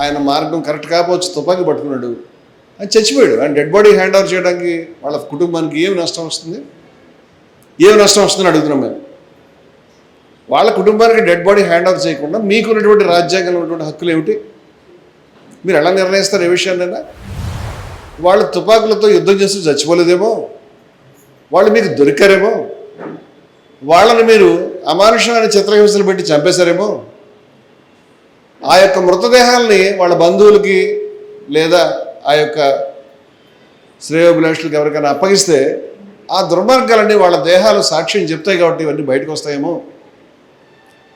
ఆయన మార్గం కరెక్ట్ కాకపోవచ్చు తుపాకీ పట్టుకున్నాడు. ఆయన చచ్చిపోయాడు. ఆయన డెడ్ బాడీ హ్యాండ్ ఓవర్ చేయడానికి వాళ్ళ కుటుంబానికి ఏమి నష్టం వస్తుంది? ఏమి నష్టం వస్తుందని అడుగుతున్నాం మేము. వాళ్ళ కుటుంబానికి డెడ్ బాడీ హ్యాండ్ ఓవర్ చేయకుండా మీకున్నటువంటి రాజ్యాంగంలో ఉన్నటువంటి హక్కులు ఏమిటి? మీరు ఎలా నిర్ణయిస్తారు ఏ విషయాన్నైనా? వాళ్ళు తుపాకులతో యుద్ధం చేస్తూ చచ్చిపోలేదేమో? వాళ్ళు మీకు దొరికారేమో? వాళ్ళని మీరు అమానుషమైన చిత్రహింసలు పెట్టి చంపేశారేమో? ఆ యొక్క మృతదేహాల్ని వాళ్ళ బంధువులకి లేదా ఆ యొక్క శ్రేయోభిలాషులకు ఎవరికైనా అప్పగిస్తే ఆ దుర్మార్గాలన్నీ వాళ్ళ దేహాలు సాక్ష్యం చెప్తాయి కాబట్టి ఇవన్నీ బయటకు వస్తాయేమో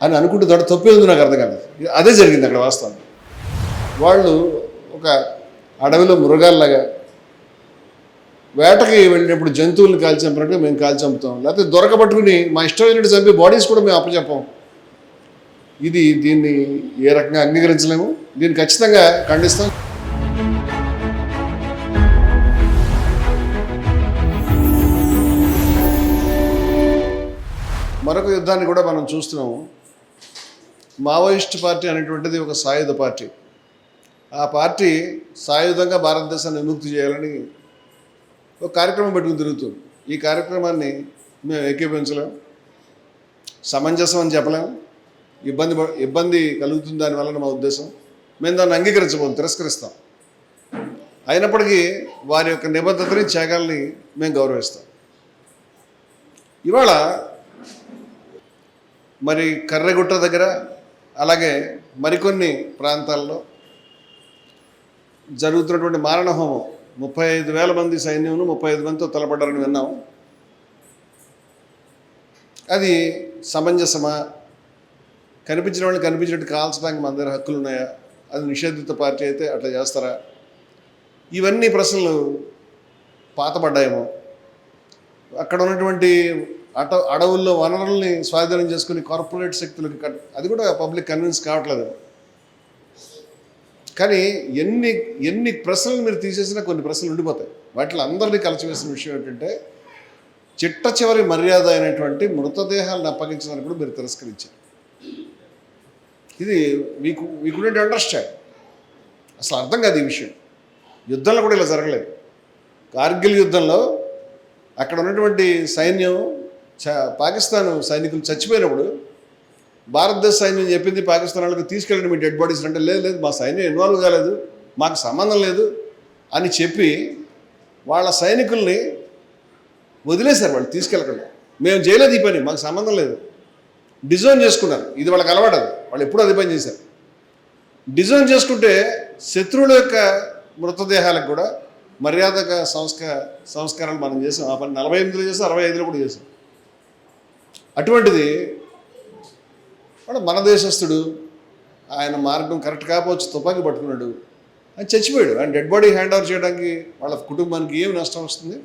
అని అనుకుంటే దాంట్లో తప్పే ఉంది నాకు అర్థం కాలేదు. అదే జరిగింది అక్కడ వాస్తవం వాళ్ళు ఒక అడవిలో మృగాల్లాగా వేటకి వెళ్ళినప్పుడు జంతువులను కాల్చి చంపినట్టుగా మేము కాల్చి చంపుతాం లేకపోతే దొరకబట్టుకుని మా ఇష్టమైనట్టు చంపి బాడీస్ కూడా మేము అప్పచెప్పాం. ఇది దీన్ని ఏ రకంగా అంగీకరించలేము. దీన్ని ఖచ్చితంగా ఖండిస్తాం. మరొక యుద్ధాన్ని కూడా మనం చూస్తున్నాము. మావోయిస్ట్ పార్టీ అనేటువంటిది ఒక సాయుధ పార్టీ. ఆ పార్టీ సాయుధంగా భారతదేశాన్ని విముక్తి చేయాలని ఒక కార్యక్రమం పెట్టుకుని తిరుగుతుంది ఈ కార్యక్రమాన్ని మేము ఏకీపించలేము సమంజసం అని చెప్పలేం. ఇబ్బంది ఇబ్బంది కలుగుతుంది దానివల్ల మా ఉద్దేశం. మేము దాన్ని అంగీకరించబోం తిరస్కరిస్తాం. అయినప్పటికీ వారి యొక్క నిబద్ధతని త్యాగాల్ని మేము గౌరవిస్తాం. ఇవాళ మరి కర్రగుట్ట దగ్గర అలాగే మరికొన్ని ప్రాంతాల్లో జరుగుతున్నటువంటి మారణ హోమం ముప్పై ఐదు వేల మంది సైన్యంను ముప్పై ఐదు మందితో తలపడ్డారని విన్నాం. అది సమంజసమా? కనిపించిన వాళ్ళు కనిపించినట్టు కాల్చడానికి మన దగ్గర హక్కులు ఉన్నాయా? అది నిషేధిత పార్టీ అయితే అట్లా చేస్తారా? ఇవన్నీ ప్రశ్నలు పాతపడ్డాయేమో అక్కడ ఉన్నటువంటి అట అడవుల్లో వనరుల్ని స్వాధీనం చేసుకుని కార్పొరేట్ శక్తులకు కట్- అది కూడా పబ్లిక్ కన్విన్స్ కావట్లేదు. కానీ ఎన్ని ఎన్ని ప్రశ్నలు మీరు తీసేసినా కొన్ని ప్రశ్నలు ఉండిపోతాయి. వాటిలో అందరినీ కలిసివేసిన విషయం ఏంటంటే చిట్ట చివరి మర్యాద అయినటువంటి మృతదేహాలను అప్పగించడానికి కూడా మీరు తిరస్కరించారు. ఇది మీకు మీకు అండర్స్టాండ్ అసలు అర్థం కాదు ఈ విషయం. యుద్ధంలో కూడా ఇలా జరగలేదు. కార్గిల్ యుద్ధంలో అక్కడ ఉన్నటువంటి సైన్యం చ పాకిస్తాన్ సైనికులు చచ్చిపోయినప్పుడు భారతదేశ సైన్యం చెప్పింది పాకిస్తాన్ వాళ్ళకి తీసుకెళ్ళండి మీ డెడ్ బాడీస్ అంటే లేదు లేదు మా సైన్యం ఇన్వాల్వ్ కాలేదు మాకు సంబంధం లేదు అని చెప్పి వాళ్ళ సైనికుల్ని వదిలేశారు వాళ్ళు తీసుకెళ్ళకుండా. మేము చేయలేదు ఈ పని మాకు సంబంధం లేదు. డిజైన్ చేసుకున్నారు. ఇది వాళ్ళకి అలవాటది. వాళ్ళు ఎప్పుడూ అది పని చేశారు. డిజైన్ చేసుకుంటే శత్రువుల యొక్క మృతదేహాలకు కూడా మర్యాదగా సంస్కార సంస్కారాలు మనం చేసాం. ఆ పని నలభై ఎనిమిదిలో చేసాం అరవై ఐదులో కూడా చేసాం. అటువంటిది వాడు మన దేశస్థుడు ఆయన మార్గం కరెక్ట్ కాకపోవచ్చు తుపాకీ పట్టుకున్నాడు ఆయన చచ్చిపోయాడు. ఆయన డెడ్ బాడీ హ్యాండ్ ఓవర్ చేయడానికి వాళ్ళ కుటుంబానికి ఏమి నష్టం వస్తుంది?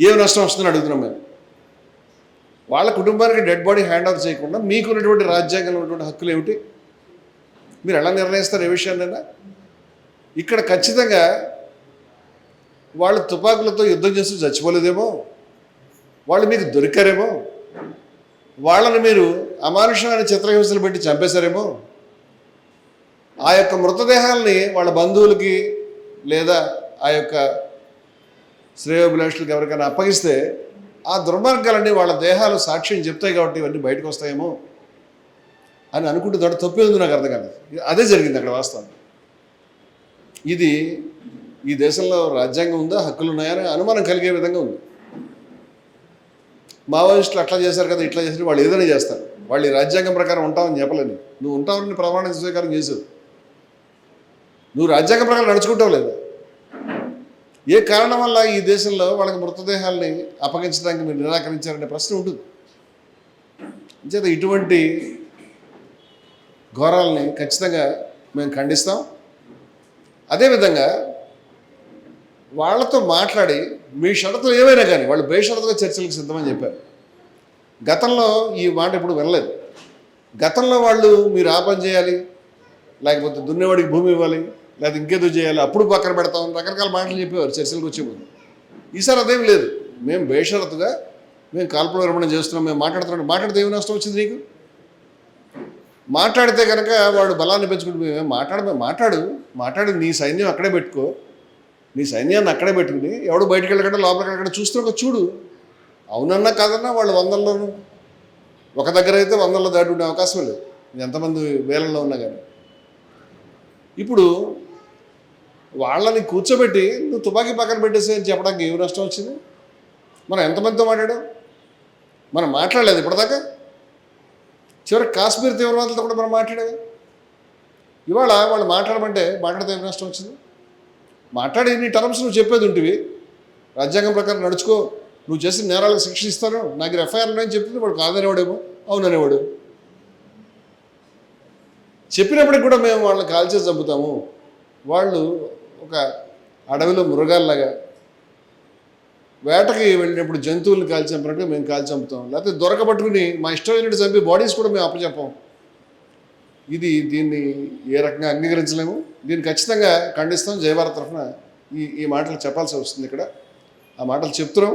ఏమి నష్టం వస్తుందని అడుగుతున్నాం మేము. వాళ్ళ కుటుంబానికి డెడ్ బాడీ హ్యాండ్ ఓవర్ చేయకుండా మీకున్నటువంటి రాజ్యాంగంలో ఉన్నటువంటి హక్కులు ఏమిటి? మీరు ఎలా నిర్ణయిస్తారు ఏ విషయాన్నైనా? ఇక్కడ ఖచ్చితంగా వాళ్ళు తుపాకులతో యుద్ధం చేస్తూ చచ్చిపోలేదేమో? వాళ్ళు మీకు దొరికారేమో? వాళ్ళని మీరు అమానుషమైన చిత్రహింసలు పెట్టి చంపేశారేమో? ఆ యొక్క మృతదేహాల్ని వాళ్ళ బంధువులకి లేదా ఆ యొక్క శ్రేయోభిలాషులకు ఎవరికైనా అప్పగిస్తే ఆ దుర్మార్గాలన్నీ వాళ్ళ దేహాలు సాక్ష్యం చెప్తాయి కాబట్టి ఇవన్నీ బయటకు వస్తాయేమో అని అనుకుంటే దాంట్లో తప్పేందుకు ఉంది నాకు అర్థం కాలేదు. అదే జరిగింది అక్కడ వాస్తవం ఇది ఈ దేశంలో రాజ్యాంగం ఉందా? హక్కులు ఉన్నాయని అనుమానం కలిగే విధంగా ఉంది. మావోయిస్టులు అట్లా చేశారు కదా ఇట్లా చేశారు వాళ్ళు ఏదైనా చేస్తారు. వాళ్ళు ఈ రాజ్యాంగం ప్రకారం ఉంటామని చెప్పలేని నువ్వు ఉంటావని ప్రమాణ స్వీకారం చేసావు నువ్వు రాజ్యాంగం ప్రకారం నడుచుకుంటావు లేదు? ఏ కారణం వల్ల ఈ దేశంలో వాళ్ళకి మృతదేహాల్ని అప్పగించడానికి మీరు నిరాకరించారనే ప్రశ్న ఉంటుంది. అంచేత ఇటువంటి ఘోరాలని ఖచ్చితంగా మేము ఖండిస్తాం. అదేవిధంగా వాళ్ళతో మాట్లాడి మీ షరతులు ఏవైనా కానీ వాళ్ళు బేషరతుగా చర్చలకు సిద్ధమని చెప్పారు. గతంలో ఈ మాట ఇప్పుడు వినలేదు. గతంలో వాళ్ళు మీరు ఆ పని చేయాలి లేకపోతే దున్నేవాడికి భూమి ఇవ్వాలి లేకపోతే ఇంకేదో చేయాలి. అప్పుడు పక్కన పెడతాం రకరకాల మాటలు చెప్పేవారు. చర్చలకు వచ్చే ఈసారి అదేం లేదు. మేము బేషరతుగా మేము కాల్పుల విరమణ చేస్తున్నాం మేము మాట్లాడుతున్నాం. మాట్లాడితే ఏమి నష్టం వచ్చింది నీకు? మాట్లాడితే కనుక వాడు బలాన్ని పెంచుకుంటూ "మేము మాట్లాడమే. మాట్లాడు. మాట్లాడి. నీ సైన్యం అక్కడే పెట్టుకో. నీ సైన్యాన్ని అక్కడే పెట్టుకుని ఎవడు బయటికి వెళ్ళకుండా లోపలికి వెళ్ళకుండా చూస్తే ఒక చూడు. అవునన్నా కాదన్నా వాళ్ళు వందల్లోనూ. ఒక దగ్గర అయితే వందల్లో దాటి ఉండే అవకాశం లేదు. ఎంతమంది వేలల్లో ఉన్నా కానీ. ఇప్పుడు వాళ్ళని కూర్చోబెట్టి నువ్వు తుపాకీ పక్కన పెట్టేసి అని చెప్పడానికి ఏమి నష్టం వచ్చింది? మనం ఎంతమందితో మాట్లాడాం? మనం మాట్లాడలేదు ఇప్పటిదాకా. చివరికి కాశ్మీర్ తీవ్రవాదులతో కూడా మనం మాట్లాడేది ఇవాళ వాళ్ళు మాట్లాడమంటే మాట్లాడితే ఏం నష్టం వచ్చింది? మాట్లాడి నీ టర్మ్స్ నువ్వు చెప్పేది ఉంటివి? రాజ్యాంగం ప్రకారం నడుచుకో. నువ్వు చేసిన నేరాలకు శిక్ష ఇస్తాను. నాకు ఎఫ్ఐఆర్ ఉన్నాయని చెప్పింది. వాడు కాదనేవాడేమో. అవుననేవాడు. చెప్పినప్పటికి కూడా మేము వాళ్ళని కాల్చేసి చంపుతాము. వాళ్ళు ఒక అడవిలో మృగాల్లాగా వేటకి వెళ్ళినప్పుడు జంతువుల్ని కాల్చి చంపినట్టుగా మేము కాల్చి చంపుతాం. లేకపోతే దొరకబట్టుకుని మా ఇష్టమైనట్టు చంపి బాడీస్ కూడా మేము అప్పచెప్పాం. ఇది దీన్ని ఏ రకంగా అంగీకరించలేము. దీన్ని ఖచ్చితంగా ఖండిస్తాం. జయభారత్ తరఫున ఈ ఈ మాటలు చెప్పాల్సి వస్తుంది ఇక్కడ. ఆ మాటలు చెప్తున్నాం.